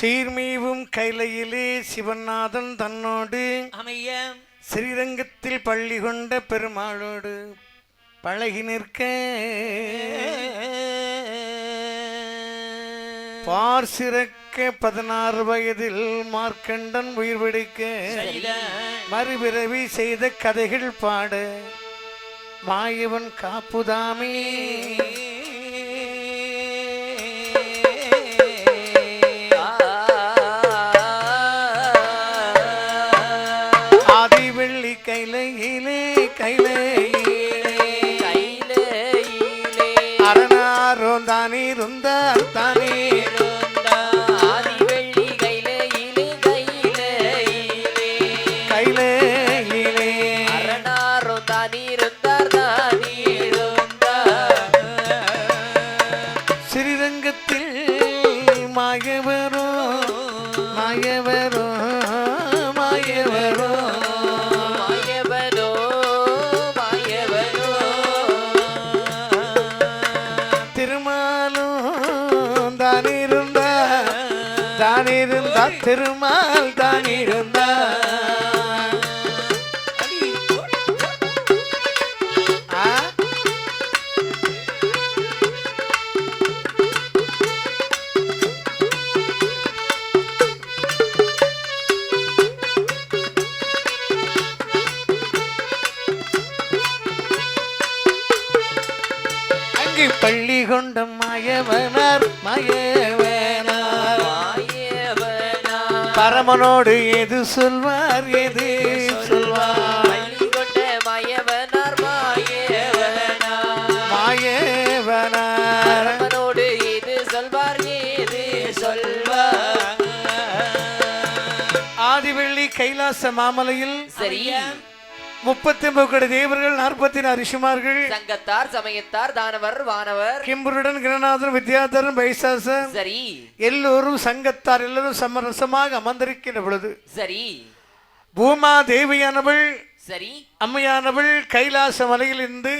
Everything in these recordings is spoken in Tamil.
சீர்மீவும் கைலையிலே சிவநாதன் தன்னோடு அமைய ஸ்ரீரங்கத்தில் பள்ளி கொண்ட பெருமாளோடு பழகி நிற்க. பார் சிறக்க பதினாறு வயதில் மார்க்கண்டன் உயிர் பிடிக்க. மறுபிறவி செய்த கதைகள் பாட. மாயவன் காப்புதாமே. வெள்ளி கைலையிலே. கைலையிலே. கையிலே அரணாரோ தானே பள்ளி கொண்ட மாயவனார். மாயவனார். மாயவனா பரமனோடு எது சொல்வார் எது சொல்வார்? மாயவனார் மாயவனா மாயவனார். பரமனோடு இது சொல்வார் ஏது சொல்வார்? ஆதிவெள்ளி கைலாச மாமலையில் சரி. முப்பத்தி ஒன்பது தேவர்கள் நாற்பத்தி ரிஷிமார்கள் சங்கத்தார் சமயத்தார் தானவர் வானவர் கிம்பருடன் கிரணநாதன் வித்யாதரன் பைசாசன் சரி. எல்லோரும் சங்கத்தார் எல்லோரும் சமரசமாக அமர்ந்திருக்கின்ற பொழுது சரி. பூமா தேவியானவள் சரி. அம்மையானவள் கைலாச மலையிலிருந்து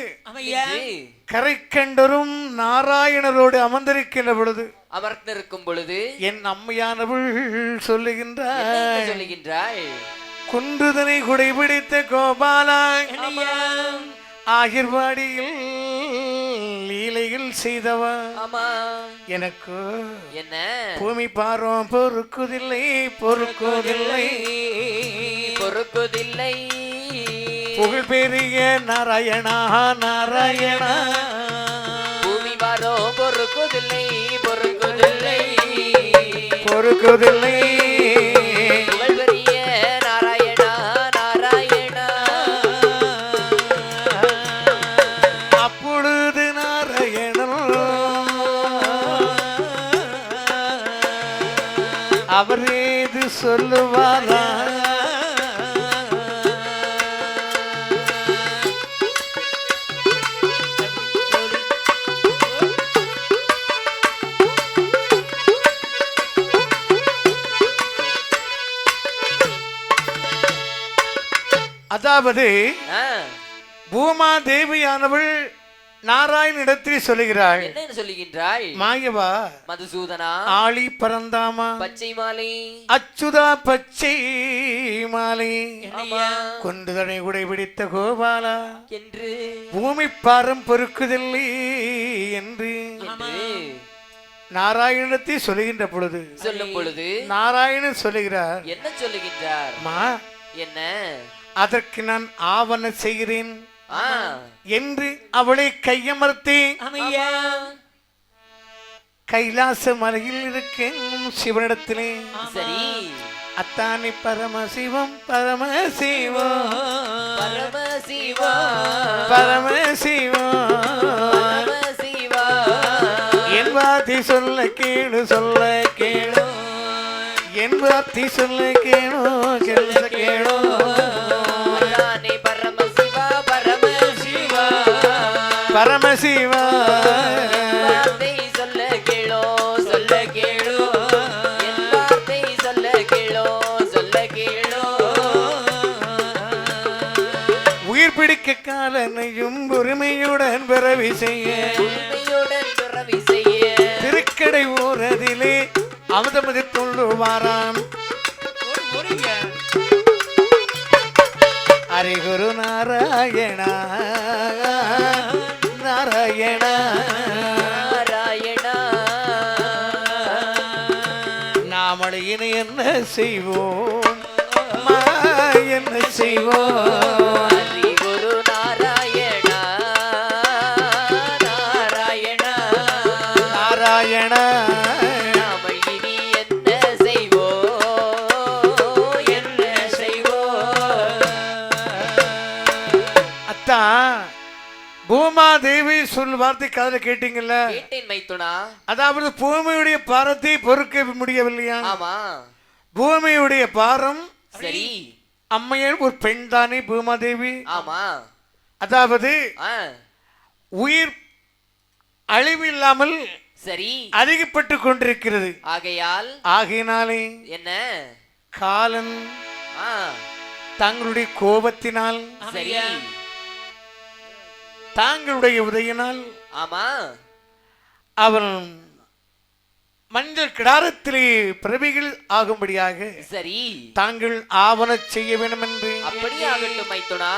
கரை கண்டரும் நாராயணரோடு அமர்ந்திருக்கின்ற பொழுது அமர்ந்திருக்கும் பொழுது என் அம்மையானவள் சொல்லுகின்றாள். என்ன சொல்லுகின்றாள் குன்றுதனை குடைபிடித்த கோபாலா ஆகிர்வாடியில் லீலையில் செய்தவா? எனக்கு என்ன? பூமி பாரோம் பொறுக்குதில்லை பொறுக்குதில்லை. பொறுக்குதில்லை. புகழ் பெரிய நாராயணா நாராயணா. பூமி வாரோ பொறுக்குதில்லை பொறுக்குதில்லை. பொறுக்குதில்லை. சொல்லுவாரா அதாவது ஆ, பூமா தேவியானவள் நாராயணிடத்தில் சொல்லுகிறாள். என்ன சொல்லுகின்றாள் மாயவா மதுசூதனா? ஆளி பரந்தாமா? பச்சை மாலை? அச்சுதா பச்சை மாலை. ஆமா கொண்டுதனை உடை பிடித்த கோபாலா. என்று. பூமி பாரம் பொறுக்குதில்லை என்று. நாராயணத்தை சொல்லுகின்ற பொழுது. சொல்லும் பொழுது. நாராயணன் சொல்லுகிறார் என்ன சொல்லுகின்றார்? மா என்ன? அதற்கு நான் ஆவண செய்கிறேன். என்று அவளை கையமர்த்தி. கைலாச மலையில் இருக்கும் சிவனிடத்திலே. சரி. அத்தானி பரமசிவம் பரமசிவா பரமசிவம். பரமசிவா என் வார்த்தை சொல்ல கேளு சொல்ல கேளு. என் வார்த்தை சொல்ல கேளு சொல்ல கேளு. பரமசிவா வார்த்தை சொல்ல கேளோ சொல்ல கேளோ. சொல்ல கேளோ சொல்ல கேளோ. உயிர் பிடிக்க காலனையும் உரிமையுடன் பிறவி செய்ய. பிறவி செய்ய. திருக்கடை ஊரதிலே அமுதமதி துள்ளுவாராம் ஹரி குரு நாராயண. இனி என்ன செய்வோம்? என்ன செய்வோம்? குரு நாராயணா நாராயணா. நாராயண. நாம இனி என்ன செய்வோம் என்ன செய்வோம் அத்தா பூமாதேவி சொல் வார்த்தை காதுல கேட்டீங்கல்ல? மைத்துனா அதாவது பூமியுடைய பாரத்தை பொறுக்க முடியவில்லையா? ஆமா. பூமியுடைய பாரம் சரி. அம்மையர் ஒரு பெண் தானே பூமாதேவி? ஆமா. அதாவது உயிர் அழிவில்லாமல் சரி. அதிகப்பட்டு கொண்டிருக்கிறது. ஆகையால் ஆகையினாலே என்ன? காலன் தங்களுடைய கோபத்தினால் சரி. தாங்களுடைய உதயினால் ஆமா. அவன் மஞ்சள் கிடாரத்திலே பிறவிகள் ஆகும்படியாக சரி. தாங்கள் ஆவண செய்ய வேண்டும் என்று அப்படியே ஆகட்டும் மைத்துனா.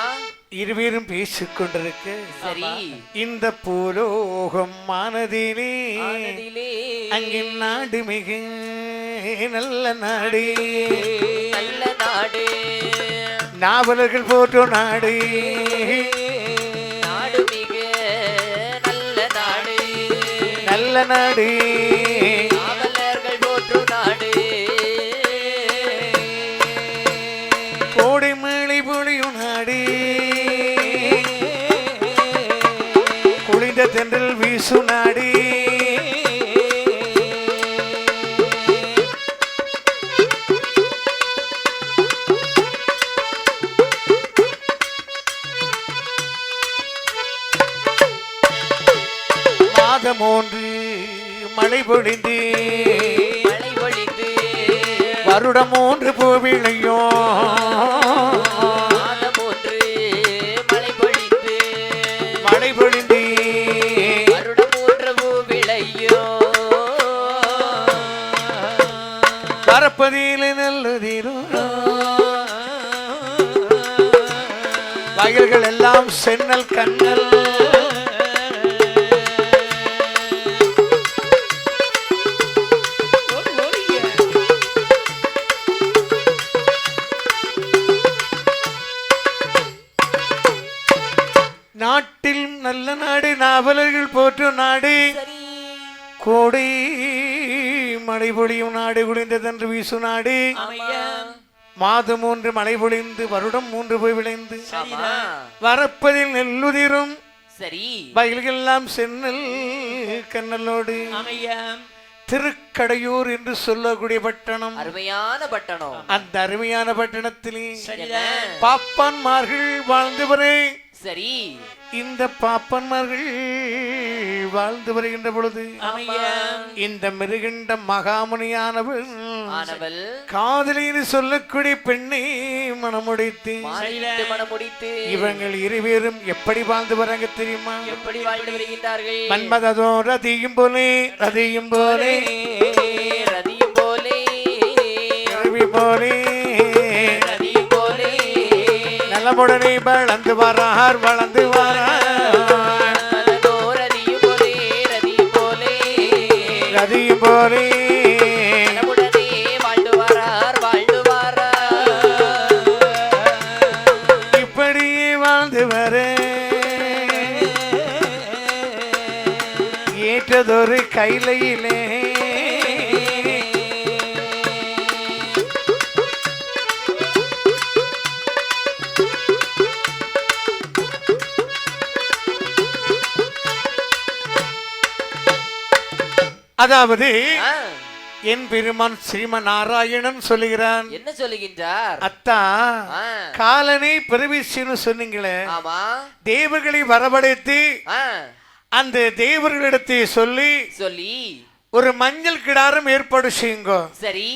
இருவரும் பேசிக் கொண்டிருக்க சரி. இந்த பூலோகம் மானதிலே அங்கே நாடு மிக நல்ல நாடு. நல்ல நாடு. நாவலர்கள் போற்றோ நாடு நாடு. நல்ல நாடு. கோடை மழை பொழியும் நாடு. குளிந்த தென்றல் வீசு நாடு. மழை பொழிந்து மழை பொழிந்து வருடம் ஒன்று பூவிளையும் நாடு குளிந்ததென்று வீசு நாடு ஆமா மாதம் மூன்று மழை பொழிந்து வருடம் மூன்று போய் விளைந்து. வரப்பதில் நெல்லுதிரும். சரி. வயல்களெல்லாம் சென்னல் கண்ணலோடு திருக்கடையூர் என்று சொல்லக்கூடிய பட்டணம். அருமையான பட்டணம். அந்த அருமையான பட்டணத்திலே? பாப்பான்மார்கள் வாழ்ந்து வரே சரி. இந்த பாப்பன்மார்கள் வாழ்ந்து வருகின்ற பொழுது இந்த மிருகின்ற மகாமுனியானவள் காதலின்னு சொல்லக்கூடிய பெண்ணை மனமுடைத்து மாறிட்டு மனம் முடித்து இவங்கள் இருவேரும் எப்படி வாழ்ந்து வராங்க தெரியுமா? எப்படி வாழ்ந்து வருகின்றார்கள்? மன்மதோ ரதியும் போலே ரதியும் போலே. ரதியும் போலே. போலே. நலமுடனே வளர்ந்து வரார் வளர்ந்து வரார். அதோ ரதியும் போலே. இப்படியே வாழ்ந்து வர. ஏற்றதொரு கைலையிலே அதாவது என் பெருமான் ஸ்ரீமன் நாராயணன் சொல்லுகிறான். என்ன சொல்லுகின்றார்? அத்தா காலனை பிறவிச்சின்னு சொன்னீங்களே. ஆமா. தேவர்களை வரவழைத்து அந்த தேவர்களிடத்தை சொல்லி சொல்லி. ஒரு மஞ்சள் கிடாரம் ஏற்பாடு செய்யுங்க. சரி.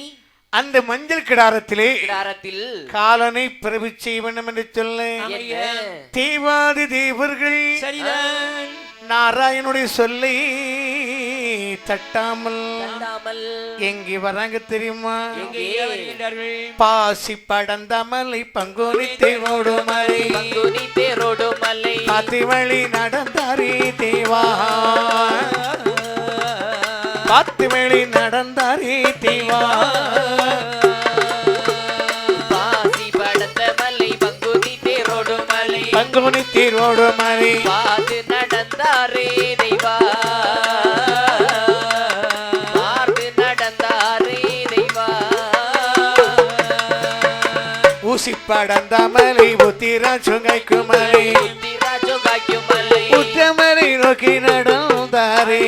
அந்த மஞ்சள் கிடாரத்திலே கிடாரத்தில் காலனை பிறவி செய்ய வேண்டும் என்று சொல்ல. தேவாதி தேவர்கள் நாராயணுடைய சொல்லை தட்டாமல் எங்கே வராங்க தெரியுமா? பாசி படந்தமலை பங்குனி தேவோடு மலை. பங்குனி தேரோடு மலை பாத்தி வழி நடந்தாரே தேவா. பாத்தி வழி நடந்தாரே தேவா. தேரோடு மலை பார்த்து நடந்தாரே தெய்வா. பார்த்து நடந்தாரே தெய்வா. ஊசி படந்தமலை உத்திரா சுங்கைக்கு மலை. மலை. உத்தமலை நோக்கி நடந்தாரே.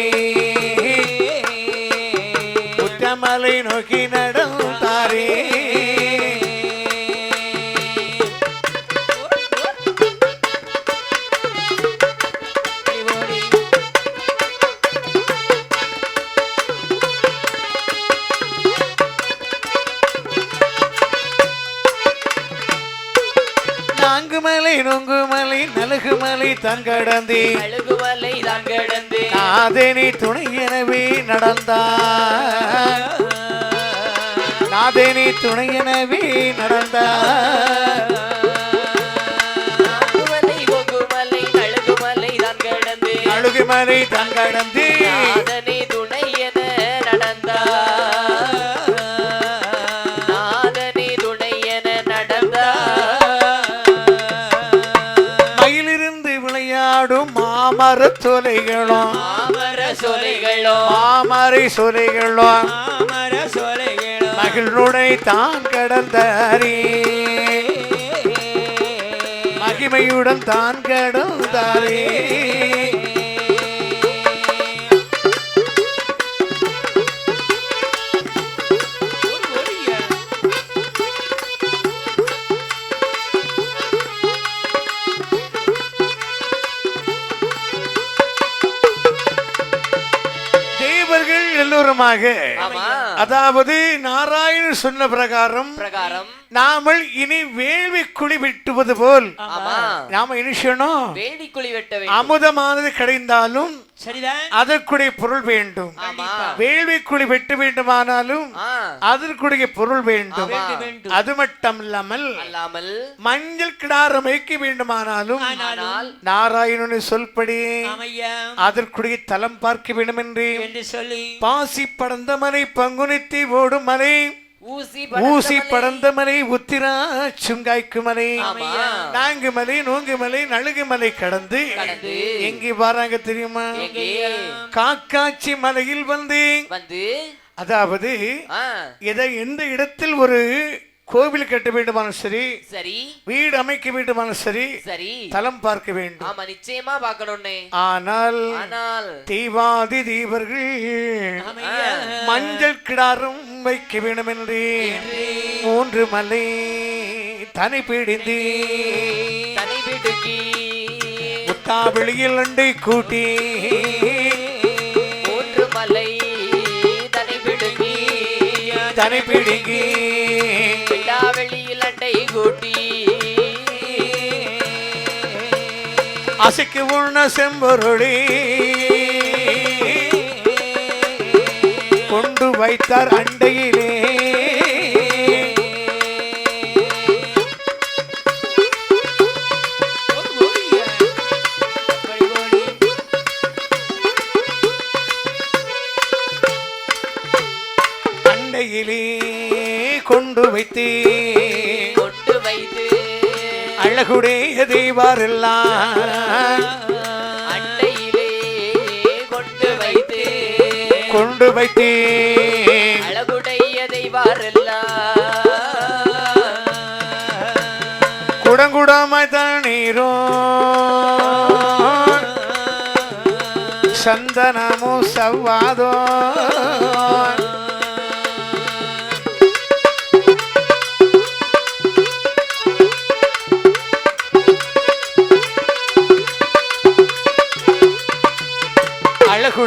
உத்தமலை நோக்கி நடந்தாரே நான்கு மலை நொங்கு மலை நலுகு மலை தான் கடந்தே அழுகு மலை தான் கிடந்து நாதேனி துணை எனவே நடந்தார் நாதேனி துணை எனவே நடந்தார் மலை ஒகு மலை அழுகு மலை தான் கிடந்து அழுகு மலை தான் கடந்து தொலைகளும் மாமர சொலைகளோ மாமரை சொலைகளும் மாமர சொலைகளோ மகிழ்வுடை தான் கடந்தாரே மகிமையுடன் தான் கடந்தாரே ஆமா. அதாவது நாராயணன் சொன்ன பிரகாரம் பிரகாரம். நாமல் இனி வேள்வி குழி வெட்டுவது போல். ஆமா. நாம இனிஷனும் வேடி குழி வெட்ட அமுதமானது கிடைந்தாலும் சரிதான். அதற்குடைய பொருள் வேண்டும். ஆமா. வேள்வி குழி வெட்ட வேண்டுமானாலும் அதற்குடைய பொருள் வேண்டும். அது மட்டும் இல்லாமல் மஞ்சள் கிடாரம் வைக்க வேண்டுமானாலும் ஆனால் நாராயணனை சொல்படி ஆமையா அதற்குரிய தலம் பார்க்க வேண்டும் என்று என்று சொல்லி பாசி படந்த மலை பங்குனித்தி ஓடும் மலை. ஊசி படந்த மலை. உத்திரா சுங்காய்க்கு மலை நான்கு மலை நோங்கு மலை நழுகு மலை கடந்து. எங்கே வராங்க தெரியுமா? காக்காட்சி மலையில் வந்து. அதாவது எதை எந்த இடத்தில் ஒரு கோவில் கட்ட வேண்டுமானும் சரி சரி. வீடு அமைக்க வேண்டுமானும் சரி சரி. தலம் பார்க்க வேண்டும். ஆமா நிச்சயமா பார்க்கணும்னே. ஆனால் ஆனால். தெய்வாதி தீவர்கள் ஆமையா மஞ்சள் கிடாரம் வைக்க வேண்டும் என்று மூன்று மலை தனி பிடிந்து. தனி பிடுக்கி முத்தாவெளியில் அண்டை கூட்டி. மூன்று மலை தனி பிடுங்கி. தனி பிடுங்கி. விடாவெளியில் அண்டை கூட்டி. அசைக்கு உண்ண செம்பொருளி. கொண்டு வைத்தார் அண்டையிலே. அண்டையிலே கொண்டு வைத்தே கொண்டு வைத்து அழகுடைய தெய்வாரெல்லாம் கொண்டு வைத்தே அழகுடைய தெய்வாரெல்லாம். குடங்குடமாய் தண்ணீரோ சந்தனமோ சவ்வாதோ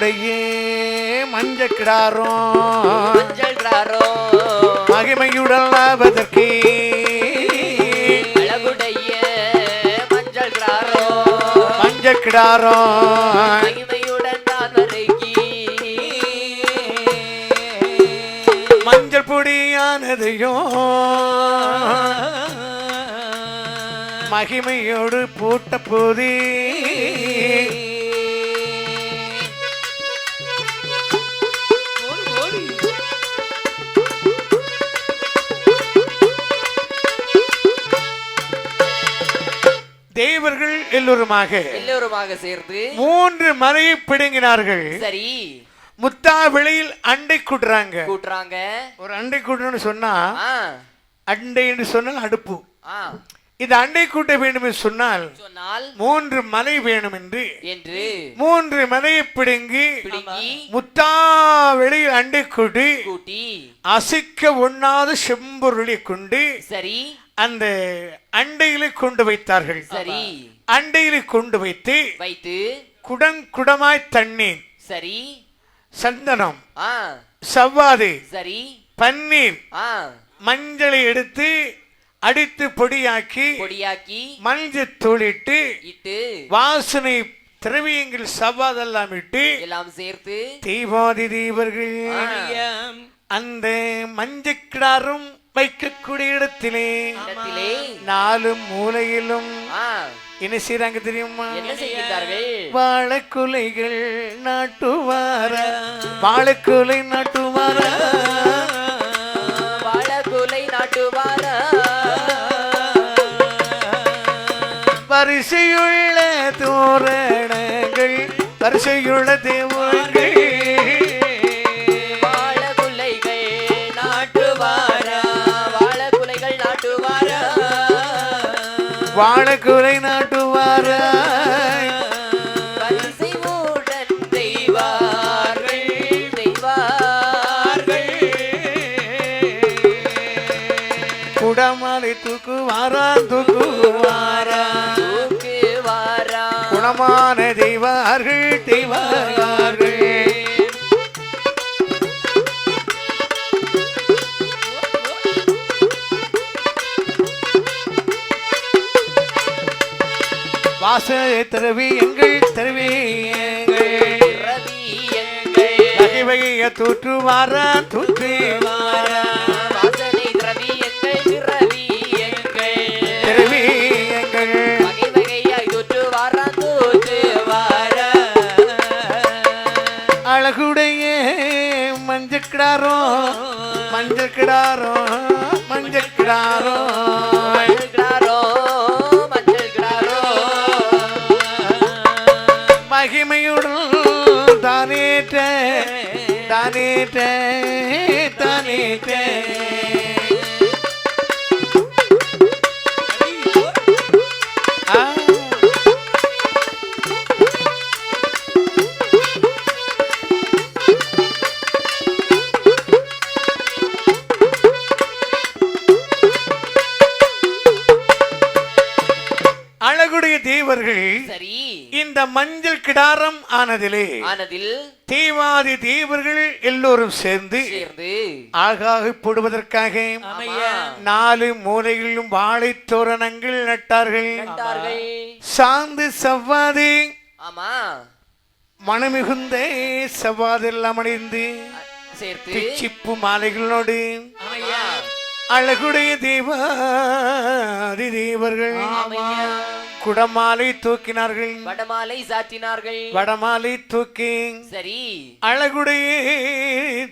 மகிமையுடைய மஞ்சள் கிடாரும். மஞ்சள் கிடாரும். மகிமையுடன் ஆவதற்கே அழகுடைய மஞ்சள் கிடாரும். மஞ்சள் கிடாரும். மஞ்சள் பொடியானதையும் மகிமையோடு போட்ட போதே. தேவர்கள் எல்லோருமாக. எல்லோருமாக சேர்ந்து மூன்று மலையை பிடுங்கினார்கள். சரி. முத்தா வெளியில் அண்டை கூட்டுறாங்க. கூட்டுறாங்க. ஒரு அண்டை கூட்டணும்னு சொன்னா அண்டை என்று சொன்னால் அடுப்பு. ஆ இந்த அண்டை கூட்ட வேண்டும் என்று சொன்னால் மூன்று மலை வேணும் என்று என்று மூன்று மலையை பிடுங்கி பிடுங்கி முத்தா வெளியில் அண்டை கூட்டி அசைக்க ஒண்ணாத செம்பொருளை கொண்டு சரி அந்த அண்டையிலே கொண்டு வைத்தார்கள். சரி அண்டையிலே கொண்டு வைத்து வைத்து குடங்குடமாய் தண்ணீர் சரி சந்தனம் சவ்வாது சரி பன்னீர் மஞ்சளை எடுத்து அடித்து பொடியாக்கி பொடியாக்கி மஞ்சள் தூளிட்டு இட்டு வாசனை திரவியங்கள் சவ்வாதெல்லாம் இட்டு எல்லாம் சேர்த்து தீபாதி தீவர்கள் ஆ. அந்த மஞ்சக்கிடாரும் வைக்கக்கூடிய இடத்திலே இடத்திலே நாலு மூலையிலும் என்ன செய்றாங்க தெரியுமா? என்ன செய்கின்றார்கள்? வாழைக்குலைகள் நாட்டுவார வாழைக்குலை நாட்டுவார. வரிசையுள்ள தோரணங்கள் வரிசையுள்ள நாட்டுவார வாழைக்குலை நாட்டுவார. தூக்குவாரா தூக்குவாரா தூக்குவாரா குணமான தெய்வார்கள் தெய்வார்கள் வாசனை தருவி எங்கள் தருவி எங்கள். தூற்றுவாரா தூற்றுவாரா கிடாரோ மஞ்சள் கிடாரோ மஞ்சள் கிடாரோ. அழகுடைய தேவர்கள் சரி. இந்த மஞ்சள் கிடாரம் ஆனதிலே ஆனதில் தேவாதி தேவர்கள் எல்லோரும் சேர்ந்து ஆகாக போடுவதற்காக நாலு மூலைகளிலும் வாழை தோரணங்கள் நட்டார்கள். சாந்து செவ்வாது. ஆமா. மனமிகுந்த செவ்வாதெல்லாம் சேர்த்து பிச்சிப்பு மாலைகளோடு அழகுடைய தேவாதி தேவர்கள். குடமாலை தூக்கினார்கள். வடமாலை சாற்றினார்கள். வடமாலை தூக்கி சரி. அழகுடைய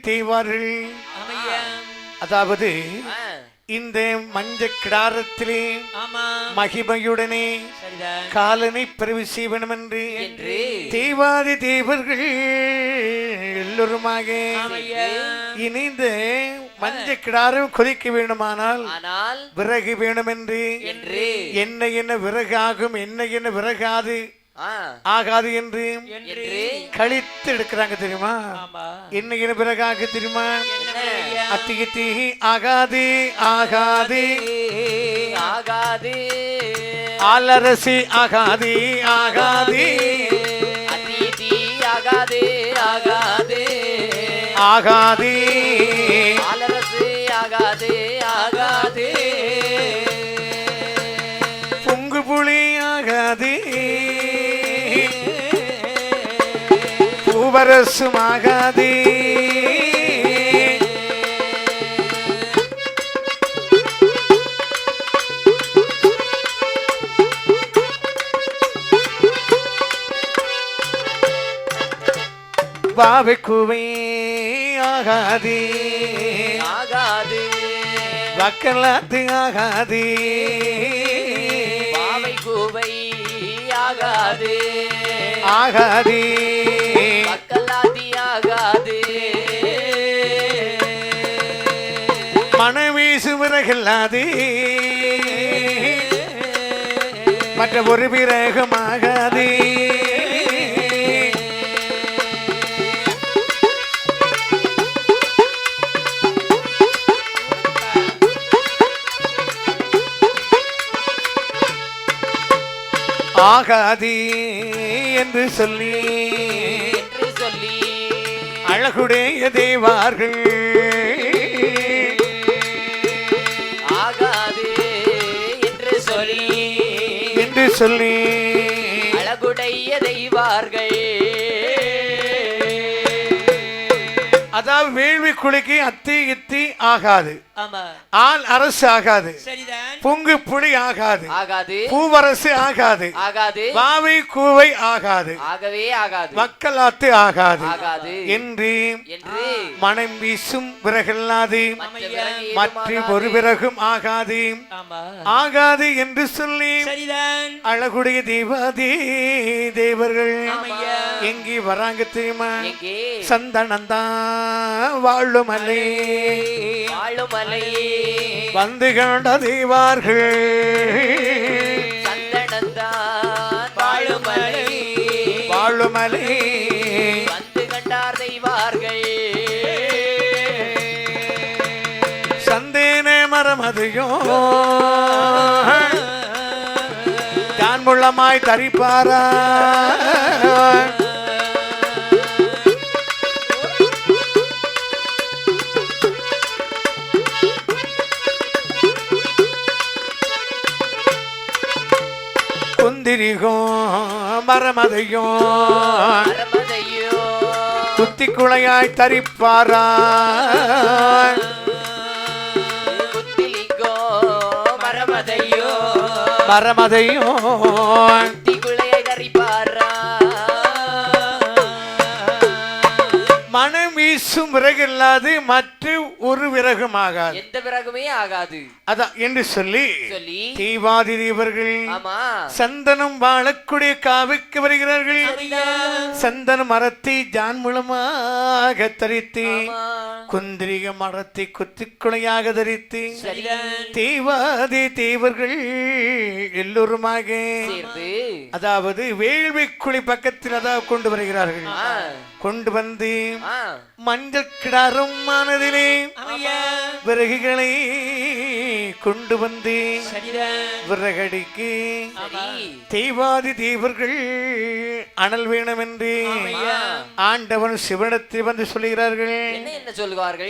தேவார்கள் ஆமையா. அதாவது இந்த மஞ்ச கிடாரத்திலே மகிமையுடனே காலனை பிறவி செய்வனம் என்று. என்று தேவாதி தேவர்கள் எல்லோருமாக இணைந்து மஞ்ச கிடாரம் கொதிக்க வேண்டுமானால் ஆனால் விறகு வேணும் என்று. என்ன என்ன விறகு ஆகும் என்ன என்ன விறகாது ஆகாது என்று கழித்து எடுக்கிறாங்க தெரியுமா? என்ன என்ன விறகாக தெரியுமா? அத்திகி தீ ஆகாது ஆகாது. ஆகாது. ஆலரசி ஆகாது ஆகாது. ஆகாது ஆகாது. ஆகாது. மனது பூவரசுமாகாது. பாவைக்குவே ஆகாதே. ஆகாதே. வக்கலாத்து ஆகாதே. ஆகாது. ஆகாது. மக்களாதி ஆகாது மனவீசு விறகில்லாது. மற்ற ஒரு பிறகுமாகாது ஆகாது என்று சொல்லி சொல்லி அழகுடைய தேவார்கள். ஆகாது என்று சொல்லி என்று சொல்லி அழகுடைய தெய்வார்கள். அதாவது வேள்வி குளிக்கு அத்தி இத்தி ஆகாது. ஆள் அரசு ஆகாது. பொங்கு புலி ஆகாது. ஆகாது. பூவரசு ஆகாது. ஆகாது. பாவை கூவை ஆகாது. ஆகவே ஆகாது. மக்களாத்து ஆகாது. ஆகாது. என்று என்று மனம் வீசும் விறகில்லாது. மற்ற ஒரு விறகும் ஆகாது. ஆகாது என்று சொல்லி சரிதான். அழகுடைய தேவாதி தேவர்கள். எங்கே வராங்க தெரியுமா? எங்கே? சந்தனந்தான் வாழும் அலை. வாழும் மலை வந்து கண்ட தேவார்கள் சந்தனந்தான் வாழும் மலை வாழும் அலை வந்து கண்டார் தெய்வார்கள் சந்தேன மரமதையும் தான் முள்ளமாய் தரிப்பாரா குந்திரிகும் மரமதையும் அரமதையோ குத்தி குளையாய் தரிப்பாரா மரமதையோ. மரமதையும் மனம் வீசும் விறகில்லாது மற்ற ஒரு விறகுமாகாது எந்த விறகுமே ஆகாது. அதான் என்று சொல்லி சொல்லி தீவாதி தேவர்கள் ஆமா. சந்தனம் வாழக்கூடிய காவுக்கு வருகிறார்கள். சந்தன மரத்தை ஜான் மூலமாக தரித்து. குந்திரிக மரத்தை குத்திக்குளையாக தரித்து சரிதான். தீவாதி தேவர்கள் எல்லோருமாக அதாவது வேள்வி குழி பக்கத்தில் அதாவது கொண்டு வருகிறார்கள். கொண்டு வந்து. மஞ்சள் கிடாரும் மனதிலே விறகுகளை கொண்டு வந்து விறகடிக்கு. தெய்வாதி தேவர்கள் அனல் வேணும் என்று. ஆண்டவன் சிவனிடத்தில் வந்து சொல்கிறார்கள் என்ன என்ன சொல்லுவார்கள்?